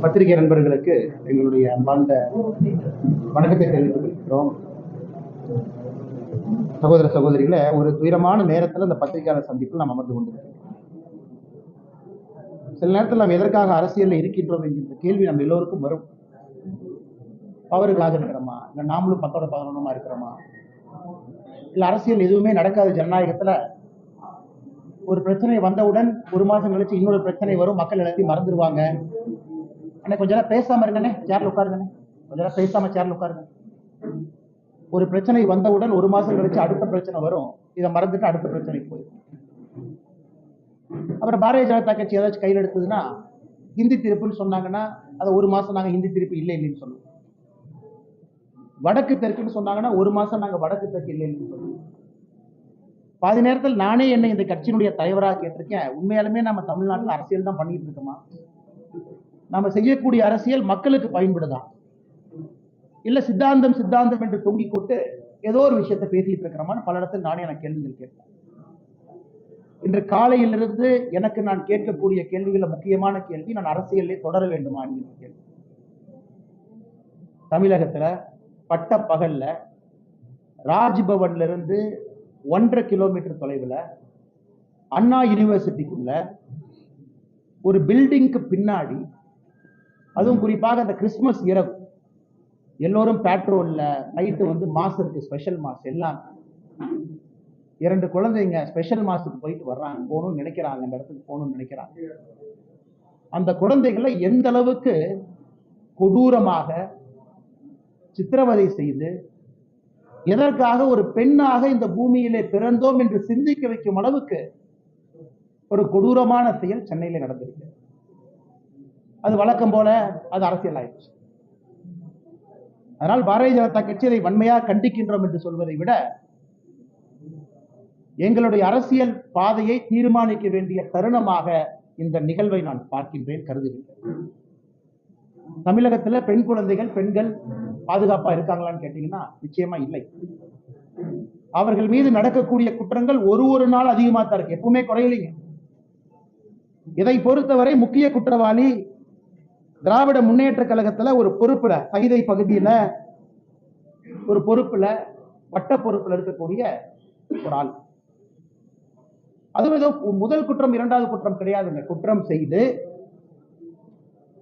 பத்திரிகை நண்பர்களுக்கு எங்களுடைய அன்பார்ந்த வணக்கத்தை தெரிவித்துக் கொள்கிறோம் சகோதர சகோதரிகளை ஒரு துயரமான நேரத்தில் அந்த பத்திரிகையாளர் சந்திப்பில் நாம் அமர்ந்து கொண்டிருக்கிறோம். சில நேரத்தில் நாம் எதற்காக அரசியலில் இருக்கின்றோம் என்கின்ற கேள்வி நம்ம எல்லோருக்கும் வரும். பவர்களாக இருக்கிறோமா? இல்லை நாமளும் பத்தோட பதினொன்றுமா இருக்கிறோமா? இல்லை அரசியல் எதுவுமே நடக்காத ஜனநாயகத்தில் ஒரு பிரச்சனை வந்தவுடன் ஒரு மாதம் கழிச்சு இன்னொரு பிரச்சனை வரும் மக்கள் எல்லாத்தையும் மறந்துடுவாங்க அண்ணே கொஞ்ச நேரம் பேசாம இருங்கண்ணே சேர்ல உட்காருங்கண்ணே. கொஞ்ச நேரம் பேசாம சேர்ல உட்காருங்க. ஒரு பிரச்சனை வந்தவுடன் ஒரு மாசம் கழிச்சு அடுத்த பிரச்சனை வரும். இதை மறந்துட்டு அடுத்த பிரச்சனைக்கு போயிடும். அப்புறம் பாரதிய ஜனதா கட்சி ஏதாச்சும் கையில் எடுத்ததுன்னா ஹிந்தி திருப்புன்னு சொன்னாங்கன்னா அதை ஒரு மாசம் நாங்கள் ஹிந்தி திருப்பு இல்லை இல்லைன்னு சொல்லுவோம். வடக்கு தெற்குன்னு சொன்னாங்கன்னா ஒரு மாசம் நாங்கள் வடக்கு தெற்கு இல்லை இல்லைன்னு சொல்லுவோம். பாதி நேரத்தில் நானே என்னை இந்த கட்சியினுடைய தலைவராக கேட்டிருக்கேன் உண்மையாலுமே நம்ம தமிழ்நாட்டில் அரசியல் தான் பண்ணிட்டு இருக்கோமா? நம்ம செய்யக்கூடிய அரசியல் மக்களுக்கு பயன்படுதா? இல்லை சித்தாந்தம் சித்தாந்தம் என்று தொங்கிக் கொண்டு ஏதோ ஒரு விஷயத்தை பேசிட்டு இருக்கிறோமான்னு பல இடத்தில் நானே எனக்கு கேள்விகள் கேட்பேன். இன்று காலையிலிருந்து எனக்கு நான் கேட்கக்கூடிய கேள்விகளில் முக்கியமான கேள்வி நான் அரசியலே தொடர வேண்டுமா என்கிற கேள்வி. தமிழகத்தில் பட்ட பகல்ல ராஜ்பவன்ல இருந்து ஒன்றரை கிலோமீட்டர் தொலைவில் அண்ணா யூனிவர்சிட்டிக்குள்ள ஒரு பில்டிங்க்கு பின்னாடி அதுவும் குறிப்பாக அந்த கிறிஸ்மஸ் இரவு எல்லோரும் பேட்ரோலில் நைட்டு வந்து மாஸ் இருக்கு ஸ்பெஷல் மாஸ் எல்லாம். இரண்டு குழந்தைங்க ஸ்பெஷல் மாஸுக்கு போயிட்டு வர்றாங்க போகணும்னு நினைக்கிறாங்க அந்த இடத்துக்கு போகணும்னு நினைக்கிறாங்க. அந்த குழந்தைகளை எந்த அளவுக்கு கொடூரமாக சித்திரவதை செய்து எதற்காக ஒரு பெண்ணாக இந்த பூமியிலே பிறந்தோம் என்று சிந்திக்க வைக்கும் அளவுக்கு ஒரு கொடூரமான செயல் சென்னையில நடந்திருக்கு. அது வழக்கம் போல அது அரசியல் ஆயிடுச்சு. அதனால் பாரதிய ஜனதா கட்சி அதை வன்மையாக கண்டிக்கின்றோம் என்று சொல்வதை விட எங்களுடைய அரசியல் பாதையை தீர்மானிக்க வேண்டிய தருணமாக இந்த நிகழ்வை நான் பார்க்கின்றேன் கருதுகின்றேன். தமிழகத்தில் பெண் குழந்தைகள் பெண்கள் பாதுகாப்பா இருக்காங்களான்னு கேட்டீங்கன்னா நிச்சயமா இல்லை. அவர்கள் மீது நடக்கக்கூடிய குற்றங்கள் ஒரு ஒரு நாள் அதிகமா தான் இருக்கு. எப்பவுமே குறையலைங்க. இதை பொறுத்தவரை முக்கிய குற்றவாளி திராவிட முன்னேற்ற கழகத்துல ஒரு பொறுப்புல கைதை பகுதியில ஒரு பொறுப்புல வட்ட பொறுப்புல இருக்கக்கூடிய ஒரு ஆள். அதுவும் ஏதோ முதல் குற்றம் இரண்டாவது குற்றம் கிடையாதுங்க. குற்றம் செய்து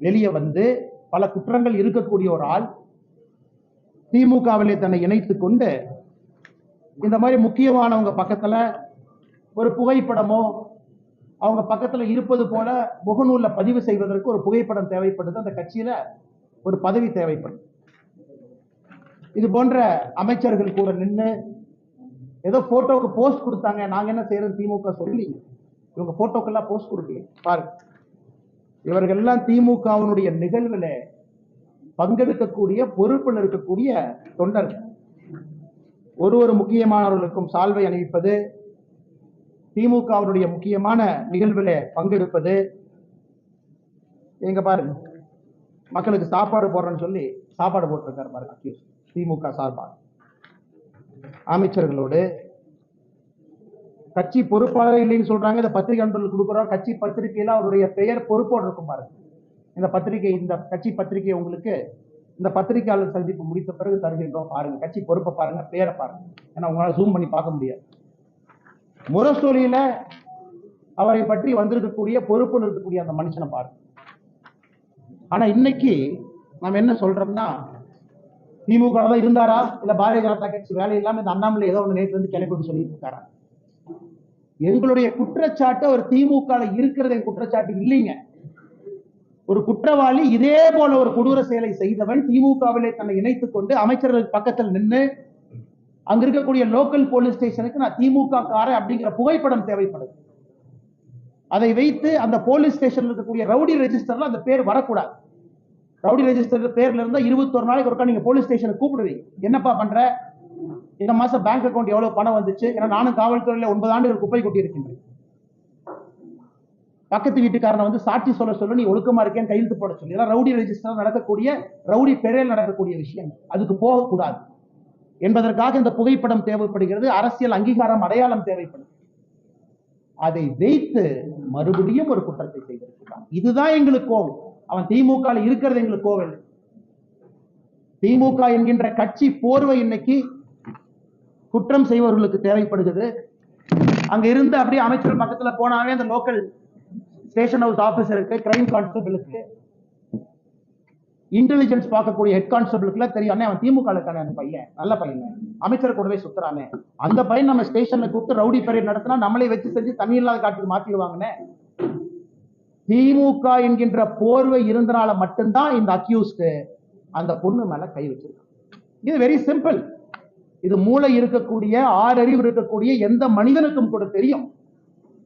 வெளியே வந்து பல குற்றங்கள் இருக்கக்கூடிய ஒரு ஆள். திமுகவிலே தன்னை இணைத்துக் கொண்டு இந்த மாதிரி முக்கியமானவங்க பக்கத்துல ஒரு புகைப்படமோ அவங்க பக்கத்துல இருப்பது போல முகநூல்ல பதிவு செய்வதற்கு ஒரு புகைப்படம் தேவைப்படுது. அந்த கட்சியில ஒரு பதவி தேவைப்படுது இது போன்ற அமைச்சர்கள் கூட நின்று ஏதோ போட்டோவுக்கு போஸ்ட் கொடுத்தாங்க. நாங்க என்ன செய்யறது திமுக சொல்லி இவங்க போட்டோக்கெல்லாம் போஸ்ட் கொடுக்கல பாருங்க. இவர்கள் எல்லாம் திமுகவினுடைய நிகழ்வுல பங்கெடுக்கக்கூடிய பொறுப்பில் இருக்கக்கூடிய தொண்டர்கள். ஒரு ஒரு முக்கியமானவர்களுக்கும் சால்வை அணிவிப்பது அவருடைய முக்கியமான நிகழ்வில் பங்கெடுப்பது. எங்க பாருங்க. மக்களுக்கு சாப்பாடு போடுறேன்னு சொல்லி சாப்பாடு போட்டிருக்காரு பாருங்க அக்யூஸ். திமுக சார்பாக. அமைச்சர்களோடு. கட்சி பொறுப்பாளர் இல்லைன்னு சொல்றாங்க இந்த பத்திரிகை அன்பர்கள் கொடுக்குறோம். கட்சி பத்திரிகையில அவருடைய பெயர் பொறுப்போடு இருக்கும் பாருங்க. இந்த பத்திரிகை இந்த கட்சி பத்திரிகை உங்களுக்கு இந்த பத்திரிகையாளர் சந்திப்பு முடித்த பிறகு தருகின்றோம் பாருங்க. கட்சி பொறுப்பை பாருங்க பேரை பாருங்க. ஏன்னா உங்களால் ஜூம் பண்ணி பார்க்க முடியாது. முரசொலியில அவரை பற்றி வந்திருக்கக்கூடிய பொறுப்பில் இருக்கக்கூடிய அந்த மனுஷனை பாருங்க. ஆனா இன்னைக்கு நாம் என்ன சொல்றோம்னா திமுக தான் இருந்தாரா? இல்ல பாரதிய ஜனதா கட்சி வேலை இல்லாம இந்த அண்ணாமலை ஏதோ ஒன்று நேற்று வந்து கிளப்பிட்டு சொல்லிட்டு இருக்காரா? எங்களுடைய குற்றச்சாட்டு அவர் திமுக இருக்கிறது என் குற்றச்சாட்டு இல்லைங்க. ஒரு குற்றவாளி இதே போல ஒரு கொடூர செயலை செய்தவன் திமுகவிலே தன்னை இணைத்துக் கொண்டு அமைச்சர்கள் பக்கத்தில் நின்று அங்க இருக்கக்கூடிய லோக்கல் போலீஸ் ஸ்டேஷனுக்கு நான் திமுக கார அப்படிங்கிற புகைப்படம் தேவைப்படுது அதை வைத்து அந்த போலீஸ் ஸ்டேஷன்ல இருக்கக்கூடிய ரவுடி ரெஜிஸ்டர்ல அந்த பேர் வரக்கூடாது. ரவுடி ரெஜிஸ்டர் பேர்ல இருந்தா இருபத்தொரு நாளைக்கு ஒருக்கா நீங்க போலீஸ் ஸ்டேஷனுக்கு கூப்பிடுவீங்க. என்னப்பா பண்ற? இந்த மாசம் பேங்க் அக்கௌண்ட் எவ்வளவு பணம் வந்துச்சு? ஏன்னா நானும் காவல்துறையில ஒன்பது ஆண்டுகள் குப்பை கொட்டி இருக்கின்றேன் பக்கத்து வீட்டுக்காரனை வந்து சாட்சி சொல்ல சொல்ல நீ ஒழுக்கமா இருக்கேன்னு கையெழுத்து போட சொல்லி. இதெல்லாம் ரவுடி ரெஜிஸ்டர் நடக்கக்கூடிய ரவுடி பெயரில் நடக்கக்கூடிய விஷயம் அதுக்கு போகக்கூடாது. என்பதற்காக இந்த புகைப்படம் தேவைப்படுகிறது. அரசியல் அங்கீகாரம் அடையாளம் தேவைப்படுது அதை வைத்து மறுபடியும் ஒரு குற்றத்தை செய்திருக்கிறான். இதுதான் எங்களுக்கு கோவம் அவன் திமுக இருக்கிறது எங்களுக்கு கோவில் திமுக என்கின்ற கட்சி போர்வை இன்னைக்கு குற்றம் செய்பவர்களுக்கு தேவைப்படுகிறது. அங்க இருந்து அப்படியே அமைச்சர் பக்கத்துல போனாவே அந்த லோக்கல் ஸ்டேஷன் ஹவுஸ் ஆஃபீஸருக்கு கிரைம் கான்ஸ்டபிளுக்கு இன்டெலிஜென்ஸ் பார்க்கக்கூடிய ஹெட் கான்ஸ்டபிளுக்குலாம் தெரியும். அண்ணே அவன் திமுக இருக்கானே அந்த பையன். நல்ல பையன். அமைச்சர் கூடவே சுத்துறானே. அந்த பையன் நம்ம ஸ்டேஷன்ல கூப்பிட்டு ரவுடி பரேட் நடத்தினா நம்மளே வச்சு செஞ்சு தண்ணி இல்லாத காட்டுக்கு மாத்திடுவாங்கண்ணே திமுக என்கின்ற போர்வை இருந்தனால மட்டும்தான் இந்த அக்யூஸ்டு அந்த பொண்ணு மேல கை வச்சிருக்கான். இது வெரி சிம்பிள் இது மூளை இருக்கக்கூடிய ஆறறிவு இருக்கக்கூடிய எந்த மனிதனுக்கும் கூட தெரியும்.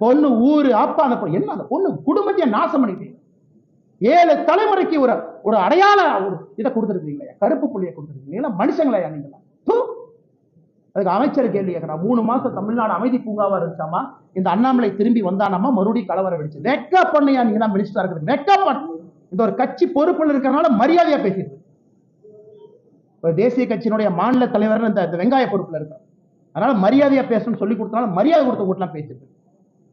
பொண்ணு ஊரு அப்பா அந்த பொண்ணு என்ன அந்த பொண்ணு குடும்பத்தையே நாசம் பண்ணிட்டீங்க ஏழு தலைமுறைக்கு ஒரு ஒரு அடையாள ஒரு இதை கொடுத்துருக்கீங்களா கருப்பு புள்ளியை கொடுத்துருக்கீங்களா மனுஷங்களா நீங்களா தூ. அதுக்கு அமைச்சர் கேள்வி கேட்கிறான் மூணு மாசம் தமிழ்நாடு அமைதி பூங்காவா இருந்துச்சாமா? இந்த அண்ணாமலை திரும்பி வந்தானாமா? மறுபடியும் கலவரம் வெடிச்சு. வெக்க பண்ணியா நீங்க தான் மினிஸ்டரா இருக்கிறது வெக்க பண்ணு இந்த ஒரு கட்சி பொறுப்புல இருக்கிறனால மரியாதையா பேசிடுது ஒரு தேசிய கட்சியினுடைய மாநில தலைவர் இந்த வெங்காய பொறுப்புல இருக்கார். அதனால மரியாதையா பேசணும்னு சொல்லி கொடுத்தனால மரியாதை கொடுத்த கூட்டலாம் பேசிட்டு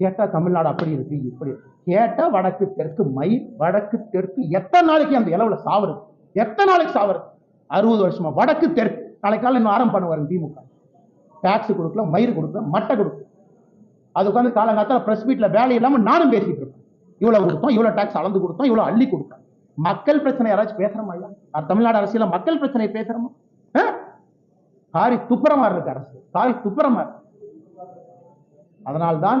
கேட்டால் தமிழ்நாடு அப்படி இருக்கு இப்படி கேட்டால் வடக்கு தெற்கு மை வடக்கு தெற்கு எத்தனை நாளைக்கு அந்த இளவில் சாவருது எத்தனை நாளைக்கு சாவருது அறுபது வருஷமா. வடக்கு தெற்கு. நாளைக்கு இன்னும் ஆரம்பம் பண்ணுவாரு திமுக. டாக்ஸ் கொடுக்கல மயிறு கொடுக்கல மட்டை கொடுக்கல. அது உட்காந்து காலங்காலத்தில் ப்ரெஸ் வீட்டில் வேலை இல்லாமல் நானும் பேசிட்டு இருப்பேன். இவ்வளோ கொடுத்தோம் இவ்வளோ டாக்ஸ் அளந்து கொடுத்தோம் இவ்வளோ அள்ளி கொடுத்தோம். மக்கள் பிரச்சனை யாராச்சும் பேசுறோமா ஐயா தமிழ்நாடு அரசியல மக்கள் பிரச்சனையை பேசுறோமா? காரி துப்புரமா இருக்கு அரசு. காரி துப்புரமா இருக்கு அதனால்தான்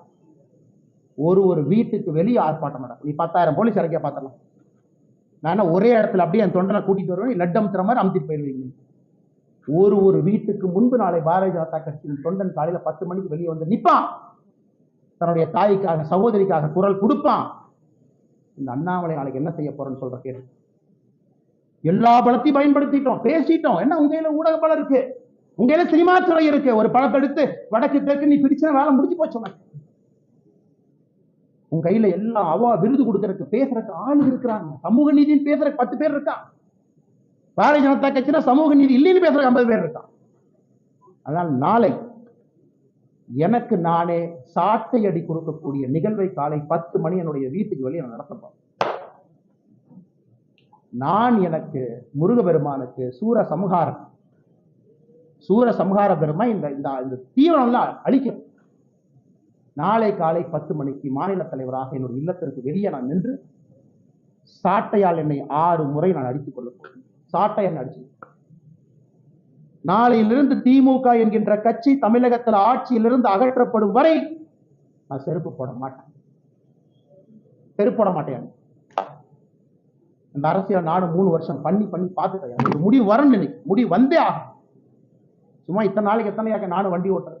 ஒரு ஒரு வீட்டுக்கு வெளியே ஆர்ப்பாட்டம் நடக்கும். நீ பத்தாயிரம் போலீஸ் இறக்கிய பார்த்தலாம் நான் ஒரே இடத்துல அப்படியே என் தொண்டனை கூட்டிட்டு வருவேன் லட்டம் திற மாதிரி அமுத்திட்டு போயிருவீங்க ஒரு ஒரு வீட்டுக்கு முன்பு நாளை பாரதிய ஜனதா கட்சியின் தொண்டன் காலையில் பத்து மணிக்கு வெளியே வந்து நிற்பான் தன்னுடைய தாய்க்காக சகோதரிக்காக குரல் கொடுப்பான். இந்த அண்ணாமலை நாளைக்கு என்ன செய்ய போறேன்னு சொல்ற கேட்டு எல்லா பலத்தையும் பயன்படுத்திட்டோம் பேசிட்டோம். என்ன உங்க ஊடக பலம் இருக்கு? உங்க சினிமா துறை இருக்கு. ஒரு படத்தை எடுத்து வடக்கு தெற்கு நீ பிரிச்சா வேலை முடிஞ்சு போச்சு உனக்கு. உன் கையில எல்லாம் அவா விருது கொடுக்கறதுக்கு பேசுறதுக்கு ஆள் இருக்கிறாங்க. சமூக நீதினு பேசுற பத்து பேர் இருக்கான் பாரதிய ஜனதா கட்சினா சமூக நீதி இல்லைன்னு பேசுறதுக்கு ஐம்பது பேர் இருக்கான் அதனால் நாளை எனக்கு நானே சாட்டை அடி கொடுக்கக்கூடிய நிகழ்வை காலை பத்து மணி என்னுடைய வீட்டுக்கு வெளியே நான் நடத்தப்போம் நான் எனக்கு முருகபெருமானுக்கு சூர சம்ஹாரம். சூர சம்ஹார பெருமை இந்த இந்த இந்த தீவிரம்லாம் அழிக்கும். நாளை காலை பத்து மணிக்கு மாநில தலைவராக என்னுடைய இல்லத்திற்கு வெளியே நான் நின்று சாட்டையால் என்னை ஆறு முறை நான் அடித்துக் கொள்ள போகிறேன். சாட்டை அடிச்சு? நாளையிலிருந்து திமுக என்கின்ற கட்சி தமிழகத்தில் ஆட்சியிலிருந்து அகற்றப்படும் வரை நான் செருப்பு போட மாட்டேன். செருப்பு போட மாட்டேன் இந்த அரசியல் நானும் மூணு வருஷம் பண்ணி பண்ணி பார்த்துட்டேன் முடிவு வரணும் நினைக்கு முடிவு வந்தே ஆகும் சும்மா இத்தனை நாளைக்கு எத்தனையாக நானும் வண்டி ஓட்டுறேன்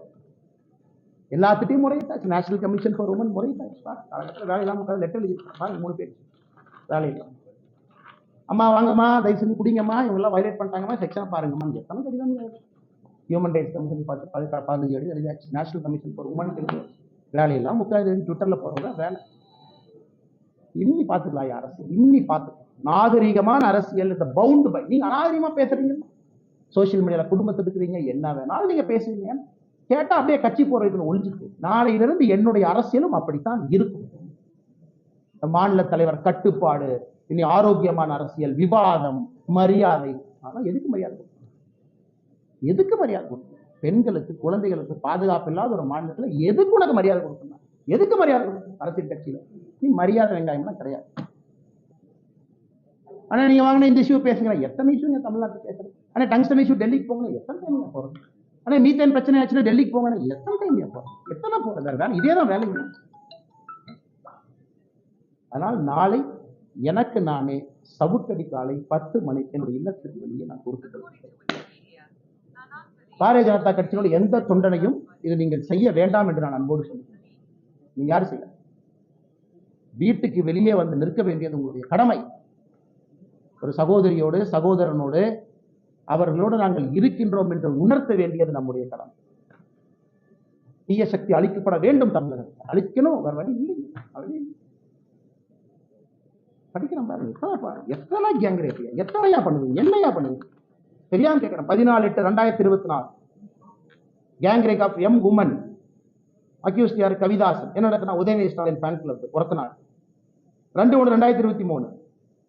எல்லாத்துட்டையும் முறையிட்டாச்சு. நேஷனல் கமிஷன் ஃபார் உமன் முறையிட்டாச்சு. பாரு, காலகட்டத்தில் வேலை இல்லாமல் லெட்டர் எழுதி மூணு பேர். வேலை இல்லாம அம்மா வாங்கம்மா தயவு செஞ்சு குடிங்கம்மா இவங்கெல்லாம் வயலேட் பண்ணிட்டாங்கம்மா செக்ஷன் பாருங்கம்மா. எத்தனை கடிதம் ஹியூமன் ரைட்ஸ் கமிஷன் பார்த்து பதினாறு பதினஞ்சு எழுதி எழுதியாச்சு. நேஷனல் கமிஷன் ஃபார் உமன் இல்லாமல் முக்காவது ட்விட்டரில் போகிறவங்க வேலை. இன்னி பார்த்துக்கலாம் ஐயா அரசு. இன்னி பார்த்துக்கலாம் நாகரிகமான அரசியல் இந்த பவுண்டு பை நீங்கள் அநாகரிகமாக பேசுறீங்க. சோஷியல் மீடியாவில் குடும்பத்தை இருக்கிறீங்க என்ன வேணாலும் நீங்கள் பேசுறீங்க கேட்டா அப்படியே கட்சி போறதுக்கு ஒழிஞ்சுக்கு நாளையிலிருந்து என்னுடைய அரசியலும் அப்படித்தான் இருக்கும். இந்த மாநில தலைவர் கட்டுப்பாடு இனி ஆரோக்கியமான அரசியல் விவாதம் மரியாதை. ஆனால் எதுக்கு மரியாதை கொடுக்கணும்? எதுக்கு மரியாதை கொடுக்கணும்? பெண்களுக்கு குழந்தைகளுக்கு பாதுகாப்பு இல்லாத ஒரு மாநிலத்தில் எதுக்கு உனக்கு மரியாதை கொடுக்கணும் எதுக்கு மரியாதை கொடுக்கணும் அரசியல் கட்சியில்? நீ மரியாதை வெங்காயம்லாம் கிடையாது. ஆனால் நீங்கள் வாங்கின இந்த இஷ்யூ பேசுங்க. எத்தனை இஷ்யூ நீங்கள் தமிழ்நாட்டில் பேசுகிறேன் ஆனால் டங்ஸ்டன் இஷ்யூ டெல்லிக்கு போங்க எத்தனை டைம் நீங்க ஆனால் மீத்தேன் பிரச்சனை ஆச்சுன்னா டெல்லிக்கு போங்க எத்தனை டைம் நீங்க எத்தனை போகிறது வேற இதே தான் வேலை அதனால் நாளை எனக்கு நானே சவுக்கடி காலை பத்து மணிக்கு என்னுடைய இல்லத்திற்கு வெளியே நான் கொடுத்துட்டு பாரதிய ஜனதா கட்சியினுடைய எந்த தொண்டனையும் இது நீங்கள் செய்ய வேண்டாம் என்று நான் அன்போடு சொல்லுகிறேன் நீங்கள் யாரும் செய்ய? வீட்டுக்கு வெளியே வந்து நிற்க வேண்டியது உங்களுடைய கடமை. ஒரு சகோதரியோடு சகோதரனோடு அவர்களோடு நாங்கள் இருக்கின்றோம் என்று உணர்த்த வேண்டியது நம்முடைய கடமை. தீய சக்தி அழிக்கப்பட வேண்டும் தமிழகத்தில் அழிக்கணும் வேற வழி இல்லை. படிக்கிறோம் பாருங்க. எத்தனை பா- எத்தனை கேங் எத்தனையா பண்ணுவீங்க? என்னையா பண்ணுவீங்க? தெரியாம கேட்கிறேன். பதினாலு எட்டு ரெண்டாயிரத்தி இருபத்தி நாலு gang of M woman accused யார்? கவிதாசன். என்ன நடக்குன்னா உதயநிதி ஸ்டாலின் ஃபேன் கிளப் ஒருத்த நாள் ரெண்டு ஒன்று ரெண்டாயிரத்தி இருபத்தி மூணு.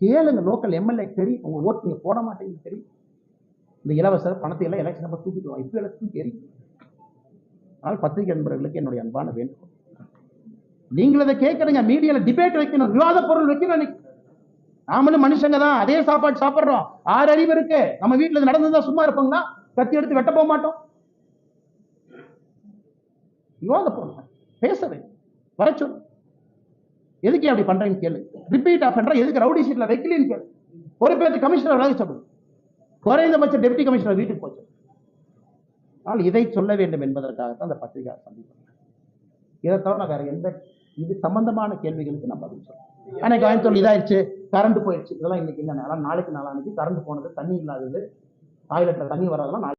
கேளுங்க லோக்கல் எம்எல்ஏ தெரியும் உங்க ஓட்டு நீங்க போட மாட்டேங்குது சரி. இந்த இலவச பணத்தை எல்லாம் எலெக்ஷன் நம்ம தூக்கிட்டு இப்போ எல்லாம் தூக்கி அதனால் பத்திரிகை நண்பர்களுக்கு என்னுடைய அன்பான வேண்டுகோள். நீங்கள் அதை கேட்குறீங்க மீடியாவில் டிபேட் வைக்கணும். விவாத பொருள் வைக்கணும் நாமளும் மனுஷங்க தான். அதே சாப்பாடு சாப்பிட்றோம். ஆறு அறிவு இருக்கு. நம்ம வீட்டில் இது நடந்ததா சும்மா இருப்பாங்களா? கத்தி எடுத்து வெட்ட போக மாட்டோம். விவாத பொருள். பேசவே வர சொல்லு. எதுக்கு அப்படி பண்றேன்னு கேளு. ரிப்பீட் ஆஃபெண்டரா எதுக்கு ரவுடி சீட்ல வைக்கலன்னு கேளு. பொறுப்பேற்று கமிஷனர் விலக சொல்லு குறைந்தபட்ச டெப்டி கமிஷனர் வீட்டுக்கு போச்சு. ஆனால் இதை சொல்ல வேண்டும் என்பதற்காகத்தான் அந்த பத்திரிகை சந்திப்பாங்க இதை தவிர நான் வேற எந்த இது சம்பந்தமான கேள்விகளுக்கு நம்ம பதில் சொல்றேன் அன்னைக்கு கோயம்புத்தூர் இதாயிருச்சு கரண்ட் போயிடுச்சு இதெல்லாம் இன்னைக்கு இல்லை நாளைக்கு நாளானைக்கு கரண்ட் போனது தண்ணி இல்லாதது டாய்லெட்டில் தண்ணி வராதெல்லாம் நாளைக்கு